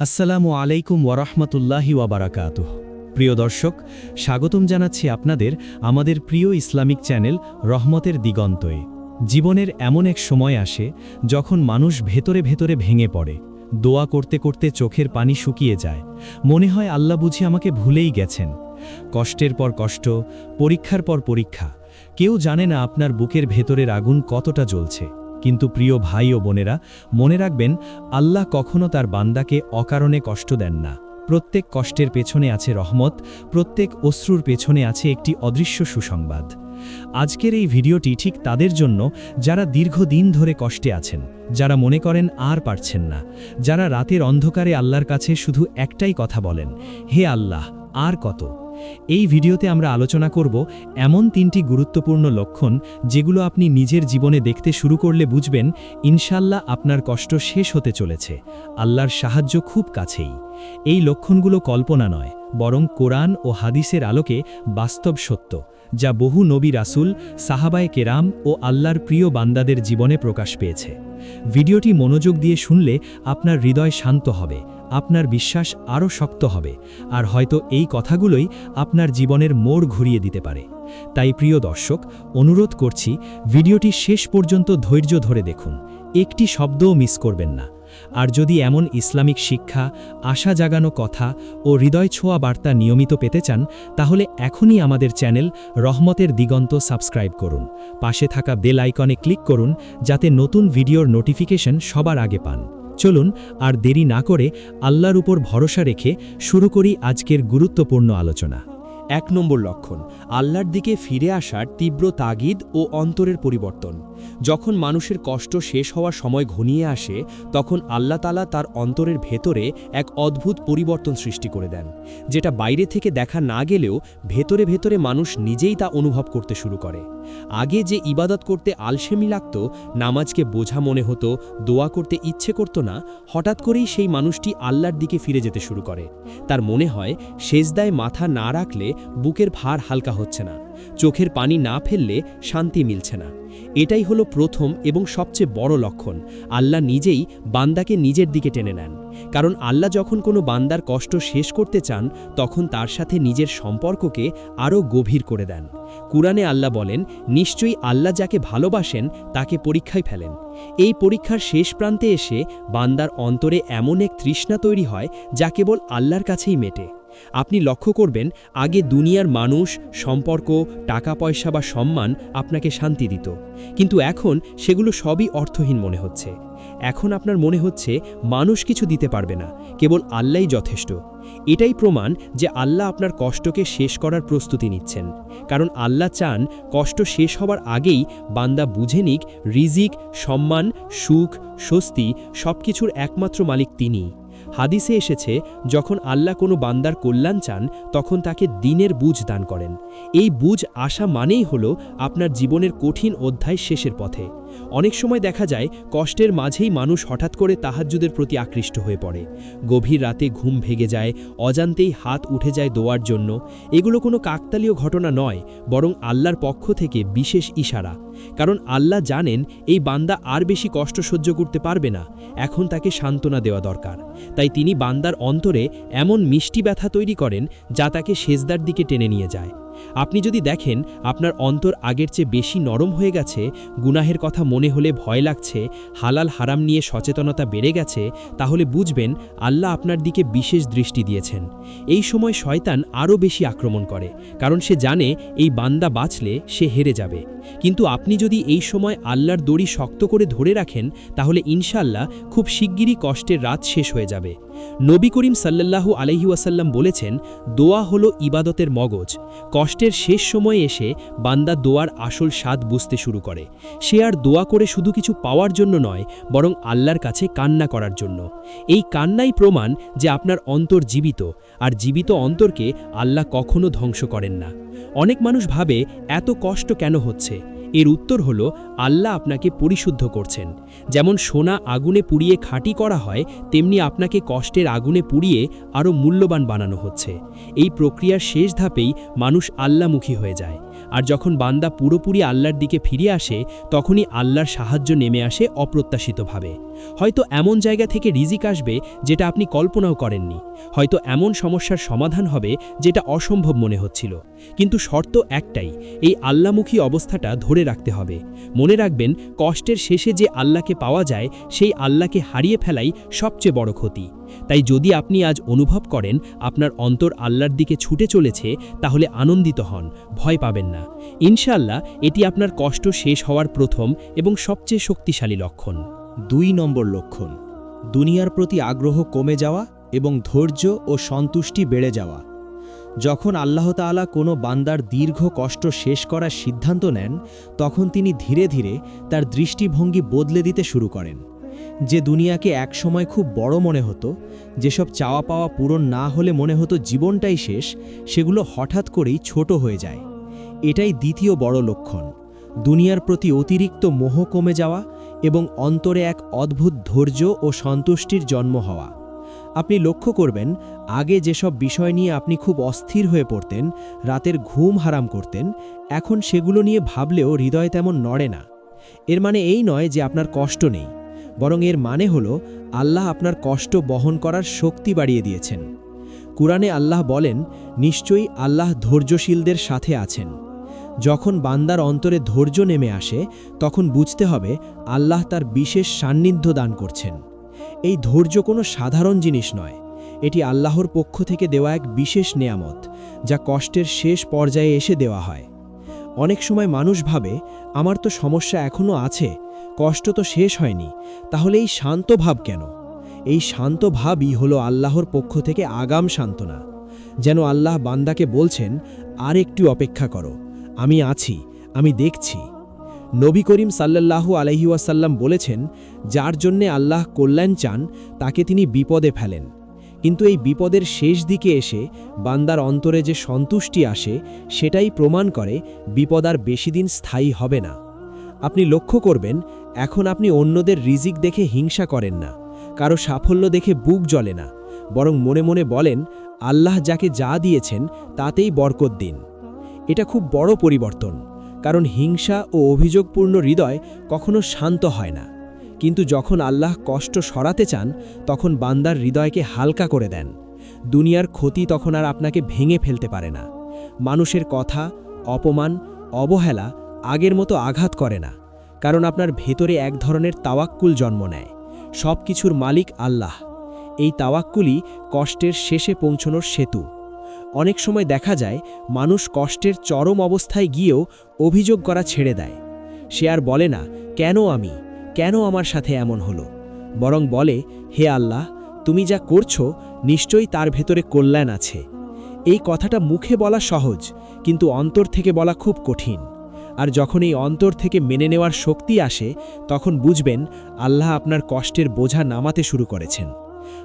আসসালামু আলাইকুম ওয়ারহমতুল্লাহি ওয়াবারাকাতুহ। প্রিয় দর্শক, স্বাগতম জানাচ্ছি আপনাদের আমাদের প্রিয় ইসলামিক চ্যানেল রহমতের দিগন্তয়ে। জীবনের এমন এক সময় আসে যখন মানুষ ভেতরে ভেতরে ভেঙে পড়ে, দোয়া করতে করতে চোখের পানি শুকিয়ে যায়। মনে হয় আল্লাহ বুঝি আমাকে ভুলেই গেছেন। কষ্টের পর কষ্ট, পরীক্ষার পর পরীক্ষা। কেউ জানে না আপনার বুকের ভেতরের আগুন কতটা জ্বলছে। কিন্তু প্রিয় ভাই ও বোনেরা, মনে রাখবেন, আল্লাহ কখনো তার বান্দাকে অকারণে কষ্ট দেন না। প্রত্যেক কষ্টের পেছনে আছে রহমত, প্রত্যেক অশ্রুর পেছনে আছে একটি অদৃশ্য সুসংবাদ। আজকের এই ভিডিওটি ঠিক তাদের জন্য, যারা দীর্ঘদিন ধরে কষ্টে আছেন, যারা মনে করেন আর পারছেন না, যারা রাতের অন্ধকারে আল্লাহর কাছে শুধু একটাই কথা বলেন, হে আল্লাহ, আর কত? এই ভিডিওতে আমরা আলোচনা করব এমন তিনটি গুরুত্বপূর্ণ লক্ষণ যেগুলো আপনি নিজের জীবনে দেখতে শুরু করলে বুঝবেন ইনশাল্লাহ আপনার কষ্ট শেষ হতে চলেছে। আল্লাহর সাহায্য খুব কাছেই। এই লক্ষণগুলো কল্পনা নয়, বরং কোরআন ও হাদিসের আলোকে বাস্তব সত্য, যা বহু নবী রাসুল, সাহাবায় কেরাম ও আল্লাহর প্রিয় বান্দাদের জীবনে প্রকাশ পেয়েছে। ভিডিওটি মনোযোগ দিয়ে শুনলে আপনার হৃদয় শান্ত হবে। আপনার বিশ্বাস আরও শক্ত হবে, আর হয়তো এই কথাগুলোই আপনার জীবনের মোড় ঘুরিয়ে দিতে পারে। তাই প্রিয় দর্শক, অনুরোধ করছি, ভিডিওটি শেষ পর্যন্ত ধৈর্য ধরে দেখুন, একটি শব্দও মিস করবেন না। আর যদি এমন ইসলামিক শিক্ষা, আশা জাগানো কথা ও হৃদয় ছোঁয়া বার্তা নিয়মিত পেতে চান, তাহলে এখনই আমাদের চ্যানেল রহমতের দিগন্ত সাবস্ক্রাইব করুন। পাশে থাকা বেল আইকনে ক্লিক করুন, যাতে নতুন ভিডিওর নোটিফিকেশন সবার আগে পান। চলুন আর দেরি না করে আল্লাহর উপর ভরসা রেখে শুরু করি আজকের গুরুত্বপূর্ণ আলোচনা। এক নম্বর লক্ষণ, আল্লাহর দিকে ফিরে আসার তীব্র তাগিদ ও অন্তরের পরিবর্তন। যখন মানুষের কষ্ট শেষ হওয়ার সময় ঘনিয়ে আসে, তখন আল্লাহ তালা তার অন্তরের ভেতরে এক অদ্ভুত পরিবর্তন সৃষ্টি করে দেন, যেটা বাইরে থেকে দেখা না গেলেও ভেতরে ভেতরে মানুষ নিজেই তা অনুভব করতে শুরু করে। আগে যে ইবাদত করতে আলসেমি লাগত, নামাজকে বোঝা মনে হতো, দোয়া করতে ইচ্ছে করত না, হঠাৎ করেই সেই মানুষটি আল্লাহর দিকে ফিরে যেতে শুরু করে। তার মনে হয়, সেজদায় মাথা না রাখলে বুকের ভার হালকা হচ্ছে না। চোখের পানি না ফেললে শান্তি মিলছে না। এটাই হলো প্রথম এবং সবচেয়ে বড় লক্ষণ। আল্লাহ নিজেই বান্দাকে নিজের দিকে টেনে নেন। কারণ আল্লাহ যখন কোনো বান্দার কষ্ট শেষ করতে চান, তখন তার সাথে নিজের সম্পর্ককে আরও গভীর করে দেন। কুরআনে আল্লাহ বলেন, নিশ্চয়ই আল্লাহ যাকে ভালোবাসেন, তাকে পরীক্ষায় ফেলেন। এই পরীক্ষার শেষ প্রান্তে এসে বান্দার অন্তরে এমন এক তৃষ্ণা তৈরি হয়, যা কেবল আল্লাহর কাছেই মেটে। আপনি লক্ষ্য করবেন, আগে দুনিয়ার মানুষ, সম্পর্ক টাকা পয়সা বা সম্মান আপনাকে শান্তি দিত। কিন্তু এখন সেগুলো সবই অর্থহীন মনে হচ্ছে। এখন আপনার মনে হচ্ছে মানুষ কিছু দিতে পারবে না, কেবল আল্লাহই যথেষ্ট। এটাই প্রমাণ যে আল্লাহ আপনার কষ্টকে শেষ করার প্রস্তুতি নিচ্ছেন। কারণ আল্লাহ চান কষ্ট শেষ হবার আগেই বান্দা বুঝে নিক, রিজিক, সম্মান, সুখ, স্বস্তি সবকিছুর একমাত্র মালিক তিনিই। হাদিসে এসেছে, যখন আল্লাহ কোনো বান্দার কল্যাণ চান, তখন তাকে দিনের বুঝ দান করেন। এই বুঝ আসা মানেই হল আপনার জীবনের কঠিন অধ্যায় শেষের পথে। অনেক সময় দেখা যায়, কষ্টের মাঝেই মানুষ হঠাৎ করে তাহাজ্জুদের প্রতি আকৃষ্ট হয়ে পড়ে। গভীর রাতে ঘুম ভেঙে যায়, অজান্তেই হাত উঠে যায় দোয়ার জন্য। এগুলো কোনো কাকতালীয় ঘটনা নয়, বরং আল্লাহর পক্ষ থেকে বিশেষ ইশারা। কারণ আল্লাহ জানেন, এই বান্দা আর বেশি কষ্ট সহ্য করতে পারবে না। এখন তাকে সান্ত্বনা দেওয়া দরকার। তাই তিনি বান্দার অন্তরে এমন মিষ্টি ব্যথা তৈরি করেন, যা তাকে সেজদার দিকে টেনে নিয়ে যায়। আপনি যদি দেখেন আপনার অন্তর আগের চেয়ে বেশি নরম হয়ে গেছে, গুনাহের কথা মনে হলে ভয় লাগছে, হালাল হারাম নিয়ে সচেতনতা বেড়ে গেছে, তাহলে বুঝবেন আল্লাহ আপনার দিকে বিশেষ দৃষ্টি দিয়েছেন। এই সময় শয়তান আরও বেশি আক্রমণ করে, কারণ সে জানে এই বান্দা বাঁচলে সে হেরে যাবে। কিন্তু আপনি যদি এই সময় আল্লাহর দড়ি শক্ত করে ধরে রাখেন, তাহলে ইনশাল্লাহ খুব শিগগিরই কষ্টের রাত শেষ হয়ে যাবে। নবী করিম সাল্লাল্লাহু আলহি ওয়াসাল্লাম বলেছেন, দোয়া হলো ইবাদতের মগজ কষ্টের শেষ সময়ে এসে বান্দা দোয়ার আসল স্বাদ বুঝতে শুরু করে। সে আর দোয়া করে শুধু কিছু পাওয়ার জন্য নয়, বরং আল্লাহর কাছে কান্না করার জন্য। এই কান্নাই প্রমাণ যে আপনার অন্তর জীবিত, আর জীবিত অন্তরকে আল্লাহ কখনো ধ্বংস করেন না। অনেক মানুষ ভাবে, এত কষ্ট কেন হচ্ছে? এর উত্তর হলো, আল্লাহ আপনাকে পরিশুদ্ধ করছেন। যেমন সোনা আগুনে পুড়িয়ে খাঁটি করা হয়, তেমনি আপনাকে কষ্টের আগুনে পুড়িয়ে আরও মূল্যবান বানানো হচ্ছে। এই প্রক্রিয়ার শেষ ধাপেই মানুষ আল্লামুখী হয়ে যায়। আর যখন বান্দা পুরোপুরি আল্লাহর দিকে ফিরে আসে, তখনই আল্লাহর সাহায্য নেমে আসে অপ্রত্যাশিতভাবে। হয়তো এমন জায়গা থেকে রিজিক আসবে যেটা আপনি কল্পনাও করেননি। হয়তো এমন সমস্যার সমাধান হবে যেটা অসম্ভব মনে হচ্ছিল। কিন্তু শর্ত একটাই, এই আল্লামুখী অবস্থাটা ধরে রাখতে হবে। মনে রাখবেন, কষ্টের শেষে যে আল্লাহকে পাওয়া যায়, সেই আল্লাহকে হারিয়ে ফেলাই সবচেয়ে বড় ক্ষতি। তাই যদি আপনি আজ অনুভব করেন আপনার অন্তর আল্লাহর দিকে ছুটে চলেছে, তাহলে আনন্দিত হন, ভয় পাবেন না। ইনশাল্লাহ এটি আপনার কষ্ট শেষ হওয়ার প্রথম এবং সবচেয়ে শক্তিশালী লক্ষণ। দুই নম্বর লক্ষণ, দুনিয়ার প্রতি আগ্রহ কমে যাওয়া এবং ধৈর্য ও সন্তুষ্টি বেড়ে যাওয়া। যখন আল্লাহ তাআলা কোনো বান্দার দীর্ঘ কষ্ট শেষ করার সিদ্ধান্ত নেন, তখন তিনি ধীরে ধীরে তার দৃষ্টিভঙ্গি বদলে দিতে শুরু করেন। যে দুনিয়াকে একসময় খুব বড় মনে হতো, যেসব চাওয়া পাওয়া পূরণ না হলে মনে হতো জীবনটাই শেষ, সেগুলো হঠাৎ করেই ছোট হয়ে যায়। এটাই দ্বিতীয় বড় লক্ষণ। দুনিয়ার প্রতি অতিরিক্ত মোহ কমে যাওয়া এবং অন্তরে এক অদ্ভুত ধৈর্য ও সন্তুষ্টির জন্ম হওয়া। আপনি লক্ষ্য করবেন, আগে যেসব বিষয় নিয়ে আপনি খুব অস্থির হয়ে পড়তেন, রাতের ঘুম হারাম করতেন, এখন সেগুলো নিয়ে ভাবলেও হৃদয় তেমন নড়ে না। এর মানে এই নয় যে আপনার কষ্ট নেই। বরং এর মানে হল, আল্লাহ আপনার কষ্ট বহন করার শক্তি বাড়িয়ে দিয়েছেন। কুরআনে আল্লাহ বলেন, নিশ্চয়ই আল্লাহ ধৈর্যশীলদের সাথে আছেন। যখন বান্দার অন্তরে ধৈর্য নেমে আসে, তখন বুঝতে হবে আল্লাহ তার বিশেষ সান্নিধ্য দান করছেন। এই ধৈর্য কোনো সাধারণ জিনিস নয়। এটি আল্লাহর পক্ষ থেকে দেওয়া এক বিশেষ নেয়ামত, যা কষ্টের শেষ পর্যায়ে এসে দেওয়া হয়। অনেক সময় মানুষ ভাবে, আমার তো সমস্যা এখনও আছে কষ্ট তো শেষ হয়নি, তাহলে এই শান্ত ভাব কেন? এই শান্ত ভাবই হলো আল্লাহর পক্ষ থেকে আগাম সান্ত্বনা। যেন আল্লাহ বান্দাকে বলছেন আর একটু অপেক্ষা করো, আমি আছি, আমি দেখছি। নবী করিম সাল্লাল্লাহু আলহিউসাল্লাম বলেছেন, যার জন্যে আল্লাহ কল্যাণ চান, তাকে তিনি বিপদে ফেলেন। কিন্তু এই বিপদের শেষ দিকে এসে বান্দার অন্তরে যে সন্তুষ্টি আসে, সেটাই প্রমাণ করে বিপদ আর বেশি দিন স্থায়ী হবে না। আপনি লক্ষ্য করবেন এখন আপনি অন্যদের রিজিক দেখে হিংসা করেন না। কারও সাফল্য দেখে বুক জ্বলে না। বরং মনে মনে বলেন, আল্লাহ যাকে যা দিয়েছেন, তাতেই বরকত দিন। এটা খুব বড় পরিবর্তন। কারণ হিংসা ও অভিযোগপূর্ণ হৃদয় কখনো শান্ত হয় না। কিন্তু যখন আল্লাহ কষ্ট সরাতে চান, তখন বান্দার হৃদয়কে হালকা করে দেন। দুনিয়ার ক্ষতি তখন আর আপনাকে ভেঙে ফেলতে পারে না। মানুষের কথা, অপমান, অবহেলা আগের মতো আঘাত করে না। কারণ আপনার ভেতরে এক ধরনের তাওয়াক্কুল জন্ম নেয়। সব কিছুর মালিক আল্লাহ। এই তাওয়াক্কুলই কষ্টের শেষে পৌঁছনোর সেতু। অনেক সময় দেখা যায়, মানুষ কষ্টের চরম অবস্থায় গিয়েও অভিযোগ করা ছেড়ে দেয়। সে আর বলে না, কেন আমি? কেন আমার সাথে এমন হলো? বরং বলে, হে আল্লাহ, তুমি যা করছ, নিশ্চয়ই তার ভেতরে কল্যাণ আছে। এই কথাটা মুখে বলা সহজ, কিন্তু অন্তর থেকে বলা খুব কঠিন। আর যখন এই অন্তর থেকে মেনে নেওয়ার শক্তি আসে, তখন বুঝবেন আল্লাহ আপনার কষ্টের বোঝা নামাতে শুরু করেছেন।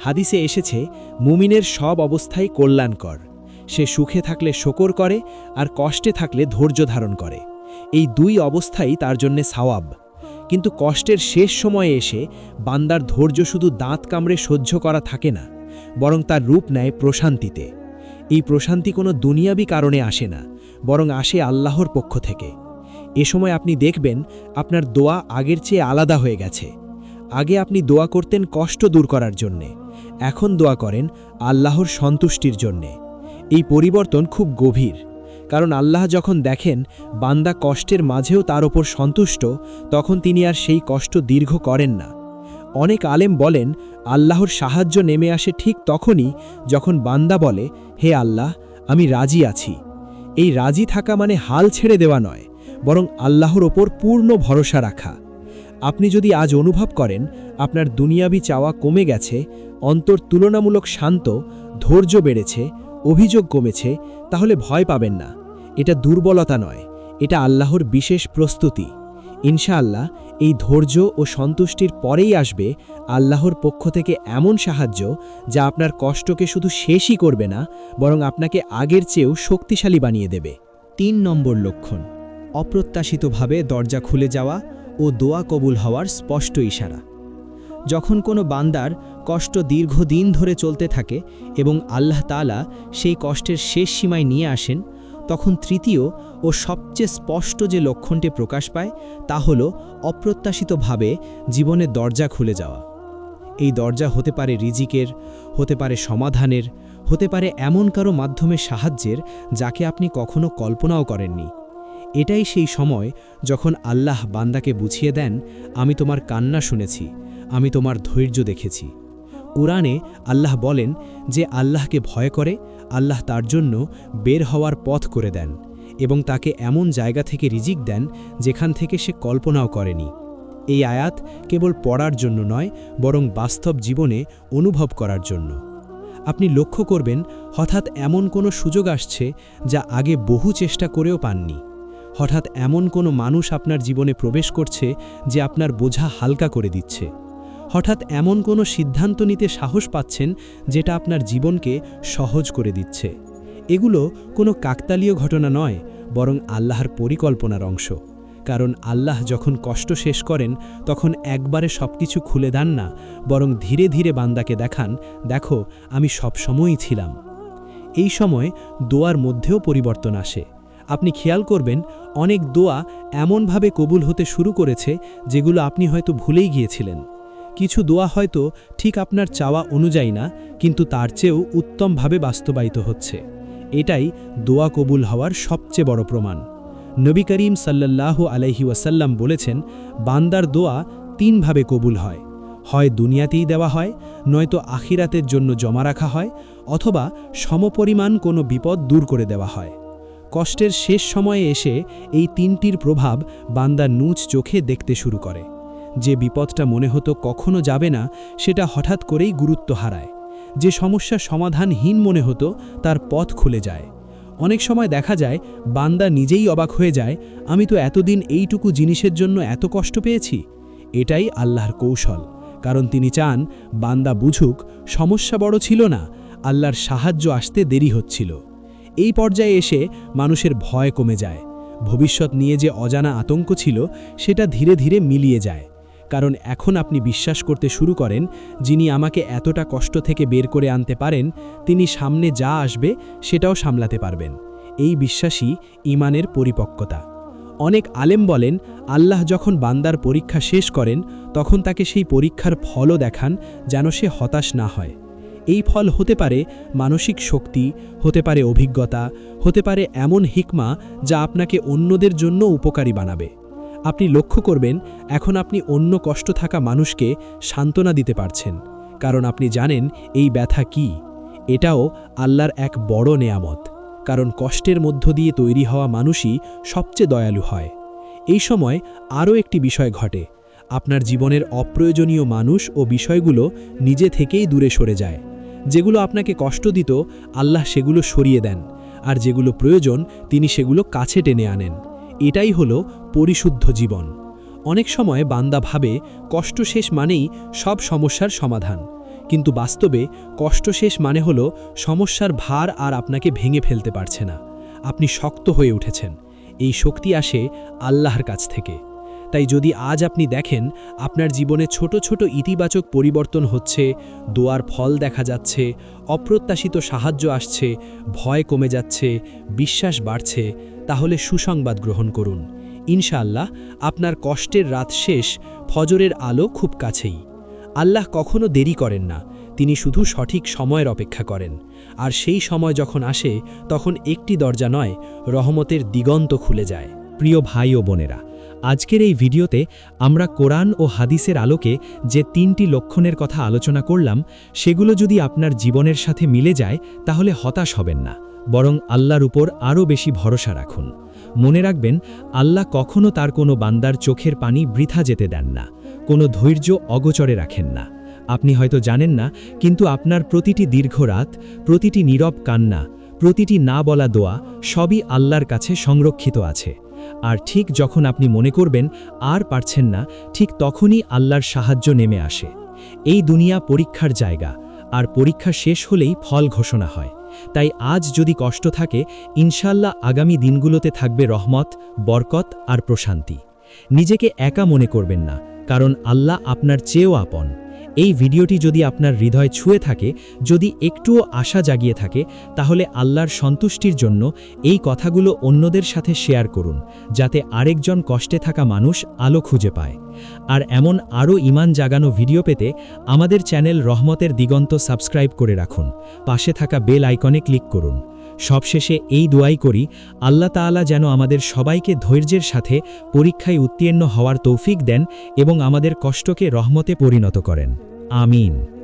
হাদিসে এসেছে, মুমিনের সব অবস্থাই কল্যাণকর। সে সুখে থাকলে শকর করে আর কষ্টে থাকলে ধৈর্য ধারণ করে। এই দুই অবস্থাই তার জন্যে সাওয়াব। কিন্তু কষ্টের শেষ সময়ে এসে বান্দার ধৈর্য শুধু দাঁত কামড়ে সহ্য করা থাকে না, বরং তার রূপ নেয় প্রশান্তিতে। এই প্রশান্তি কোনো দুনিয়াবি কারণে আসে না, বরং আসে আল্লাহর পক্ষ থেকে। এ সময় আপনি দেখবেন আপনার দোয়া আগের চেয়ে আলাদা হয়ে গেছে। আগে আপনি দোয়া করতেন কষ্ট দূর করার জন্যে। এখন দোয়া করেন আল্লাহর সন্তুষ্টির জন্যে। এই পরিবর্তন খুব গভীর। কারণ আল্লাহ যখন দেখেন বান্দা কষ্টের মাঝেও তার ওপর সন্তুষ্ট, তখন তিনি আর সেই কষ্ট দীর্ঘ করেন না। অনেক আলেম বলেন, আল্লাহর সাহায্য নেমে আসে ঠিক তখনই যখন বান্দা বলে, হে আল্লাহ, আমি রাজি আছি। এই রাজি থাকা মানে হাল ছেড়ে দেওয়া নয়। বরং আল্লাহর ওপর পূর্ণ ভরসা রাখা। আপনি যদি আজ অনুভব করেন, আপনার দুনিয়াবি চাওয়া কমে গেছে, অন্তর তুলনামূলক শান্ত, ধৈর্য বেড়েছে, অভিযোগ কমেছে, তাহলে ভয় পাবেন না। এটা দুর্বলতা নয়, এটা আল্লাহর বিশেষ প্রস্তুতি। ইনশাআল্লাহ, এই ধৈর্য ও সন্তুষ্টির পরেই আসবে আল্লাহর পক্ষ থেকে এমন সাহায্য যা আপনার কষ্টকে শুধু শেষই করবে না, বরং আপনাকে আগের চেয়েও শক্তিশালী বানিয়ে দেবে। তিন নম্বর লক্ষণ। অপ্রত্যাশিতভাবে দরজা খুলে যাওয়া ও দোয়া কবুল হওয়ার স্পষ্ট ইশারা। যখন কোনো বান্দার কষ্ট দীর্ঘদিন ধরে চলতে থাকে এবং আল্লাহ তাআলা সেই কষ্টের শেষ সীমায় নিয়ে আসেন, তখন তৃতীয় ও সবচেয়ে স্পষ্ট যে লক্ষণটি প্রকাশ পায় তা হল অপ্রত্যাশিতভাবে জীবনের দরজা খুলে যাওয়া। এই দরজা হতে পারে রিজিকের, হতে পারে সমাধানের, হতে পারে এমন কারও মাধ্যমে সাহায্যের যাকে আপনি কখনো কল্পনাও করেননি। এটাই সেই সময় যখন আল্লাহ বান্দাকে বুঝিয়ে দেন, আমি তোমার কান্না শুনেছি, আমি তোমার ধৈর্য দেখেছি। কোরআনে আল্লাহ বলেন যে আল্লাহকে ভয় করে, আল্লাহ তার জন্য বের হওয়ার পথ করে দেন এবং তাকে এমন জায়গা থেকে রিজিক দেন যেখান থেকে সে কল্পনাও করেনি। এই আয়াত কেবল পড়ার জন্য নয়, বরং বাস্তব জীবনে অনুভব করার জন্য। আপনি লক্ষ্য করবেন, হঠাৎ এমন কোনো সুযোগ আসছে যা আগে বহু চেষ্টা করেও পাননি। হঠাৎ এমন কোনো মানুষ আপনার জীবনে প্রবেশ করছে যে আপনার বোঝা হালকা করে দিচ্ছে। হঠাৎ এমন কোনো সিদ্ধান্ত নিতে সাহস পাচ্ছেন যেটা আপনার জীবনকে সহজ করে দিচ্ছে। এগুলো কোনো কাকতালীয় ঘটনা নয়, বরং আল্লাহর পরিকল্পনার অংশ। কারণ আল্লাহ যখন কষ্ট শেষ করেন, তখন একবারে সবকিছু খুলে দেন না, বরং ধীরে ধীরে বান্দাকে দেখান, দেখো, আমি সবসময়ই ছিলাম। এই সময় দোয়ার মধ্যেও পরিবর্তন আসে। আপনি খেয়াল করবেন, অনেক দোয়া এমনভাবে কবুল হতে শুরু করেছে যেগুলো আপনি হয়তো ভুলেই গিয়েছিলেন। কিছু দোয়া হয়তো ঠিক আপনার চাওয়া অনুযায়ী না, কিন্তু তার চেয়েও উত্তমভাবে বাস্তবায়িত হচ্ছে। এটাই দোয়া কবুল হওয়ার সবচেয়ে বড় প্রমাণ। নবী করিম সাল্লাল্লাহু আলাইহি ওয়াসাল্লাম বলেছেন, বান্দার দোয়া তিনভাবে কবুল হয়। হয় দুনিয়াতেই দেওয়া হয়, নয়তো আখিরাতের জন্য জমা রাখা হয়, অথবা সমপরিমাণ কোনো বিপদ দূর করে দেওয়া হয়। কষ্টের শেষ সময়ে এসে এই তিনটির প্রভাব বান্দা নুচ চোখে দেখতে শুরু করে। যে বিপদটা মনে হতো কখনো যাবে না, সেটা হঠাৎ করেই গুরুত্ব হারায়। যে সমস্যা সমাধানহীন মনে হতো, তার পথ খুলে যায়। অনেক সময় দেখা যায়, বান্দা নিজেই অবাক হয়ে যায়, আমি তো এতদিন এইটুকু জিনিসের জন্য এত কষ্ট পেয়েছি? এটাই আল্লাহর কৌশল। কারণ তিনি চান, বান্দা বুঝুক, সমস্যা বড় ছিল না, আল্লাহর সাহায্য আসতে দেরি হচ্ছিল। এই পর্যায়ে এসে মানুষের ভয় কমে যায়। ভবিষ্যৎ নিয়ে যে অজানা আতঙ্ক ছিল, সেটা ধীরে ধীরে মিলিয়ে যায়। কারণ এখন আপনি বিশ্বাস করতে শুরু করেন, যিনি আমাকে এতটা কষ্ট থেকে বের করে আনতে পারেন, তিনি সামনে যা আসবে, সেটাও সামলাতে পারবেন। এই বিশ্বাসই ইমানের পরিপক্কতা। অনেক আলেম বলেন, আল্লাহ যখন বান্দার পরীক্ষা শেষ করেন, তখন তাকে সেই পরীক্ষার ফলও দেখান, যেন সে হতাশ না হয়। এই ফল হতে পারে মানসিক শক্তি, হতে পারে অভিজ্ঞতা, হতে পারে এমন হিকমা যা আপনাকে অন্যদের জন্য উপকারী বানাবে। আপনি লক্ষ্য করবেন, এখন আপনি অন্য কষ্ট থাকা মানুষকে সান্ত্বনা দিতে পারছেন, কারণ আপনি জানেন এই ব্যথা কি। এটাও আল্লাহর এক বড় নেয়ামত, কারণ কষ্টের মধ্য দিয়ে তৈরি হওয়া মানুষই সবচেয়ে দয়ালু হয়। এই সময় আরও একটি বিষয় ঘটে, আপনার জীবনের অপ্রয়োজনীয় মানুষ ও বিষয়গুলো নিজে থেকেই দূরে সরে যায়। যেগুলো আপনাকে কষ্ট দিত, আল্লাহ সেগুলো সরিয়ে দেন, আর যেগুলো প্রয়োজন, তিনি সেগুলো কাছে টেনে আনেন। এটাই হলো পরিশুদ্ধ জীবন। অনেক সময় বান্দা ভাবে, কষ্ট শেষ মানেই সব সমস্যার সমাধান। কিন্তু বাস্তবে, কষ্ট শেষ মানে হলো সমস্যার ভার আর আপনাকে ভেঙে ফেলতে পারছে না। আপনি শক্ত হয়ে উঠেছেন। এই শক্তি আসে আল্লাহর কাছ থেকে। তাই যদি আজ আপনি দেখেন আপনার জীবনে ছোট ছোট ইতিবাচক পরিবর্তন হচ্ছে, দোয়ার ফল দেখা যাচ্ছে, অপ্রত্যাশিত সাহায্য আসছে, ভয় কমে যাচ্ছে, বিশ্বাস বাড়ছে, তাহলে সুসংবাদ গ্রহণ করুন। ইনশাআল্লাহ, আপনার কষ্টের রাত শেষ, ফজরের আলো খুব কাছেই। আল্লাহ কখনো দেরি করেন না, তিনি শুধু সঠিক সময়ের অপেক্ষা করেন। আর সেই সময় যখন আসে, তখন একটি দরজা নয়, রহমতের দিগন্ত খুলে যায়। প্রিয় ভাই ও বোনেরা আজকের এই ভিডিওতে আমরা কোরআন ও হাদিসের আলোকে যে তিনটি লক্ষণের কথা আলোচনা করলাম, সেগুলো যদি আপনার জীবনের সাথে মিলে যায়, তাহলে হতাশ হবেন না। বরং আল্লাহর উপর আরও বেশি ভরসা রাখুন। মনে রাখবেন, আল্লাহ কখনও তার কোনো বান্দার চোখের পানি বৃথা যেতে দেন না, কোনো ধৈর্য অগচরে রাখেন না। আপনি হয়তো জানেন না, কিন্তু আপনার প্রতিটি দীর্ঘ রাত, প্রতিটি নীরব কান্না, প্রতিটি না বলা দোয়া সবই আল্লাহর কাছে সংরক্ষিত আছে। আর ঠিক যখন আপনি মনে করবেন আর পারছেন না, ঠিক তখনই আল্লাহর সাহায্য নেমে আসে। এই দুনিয়া পরীক্ষার জায়গা, আর পরীক্ষা শেষ হলেই ফল ঘোষণা হয়। তাই আজ যদি কষ্ট থাকে ইনশাল্লাহ আগামী দিনগুলোতে থাকবে রহমত, বরকত আর প্রশান্তি। নিজেকে একা মনে করবেন না, কারণ আল্লাহ আপনার চেয়েও আপন। এই ভিডিওটি যদি আপনার হৃদয় ছুঁয়ে থাকে, যদি একটুও আশা জাগিয়ে থাকে, তাহলে আল্লাহর সন্তুষ্টির জন্য এই কথাগুলো অন্যদের সাথে শেয়ার করুন, যাতে আরেকজন কষ্টে থাকা মানুষ আলো খুঁজে পায়। আর এমন আরও ইমান জাগানো ভিডিও পেতে আমাদের চ্যানেল রহমতের দিগন্ত সাবস্ক্রাইব করে রাখুন। পাশে থাকা বেল আইকনে ক্লিক করুন। সবশেষে এই দোয়াই করি, আল্লাহ তাআলা যেন আমাদের সবাইকে ধৈর্যের সাথে পরীক্ষায় উত্তীর্ণ হওয়ার তৌফিক দেন এবং আমাদের কষ্টকে রহমতে পরিণত করেন। আমিন।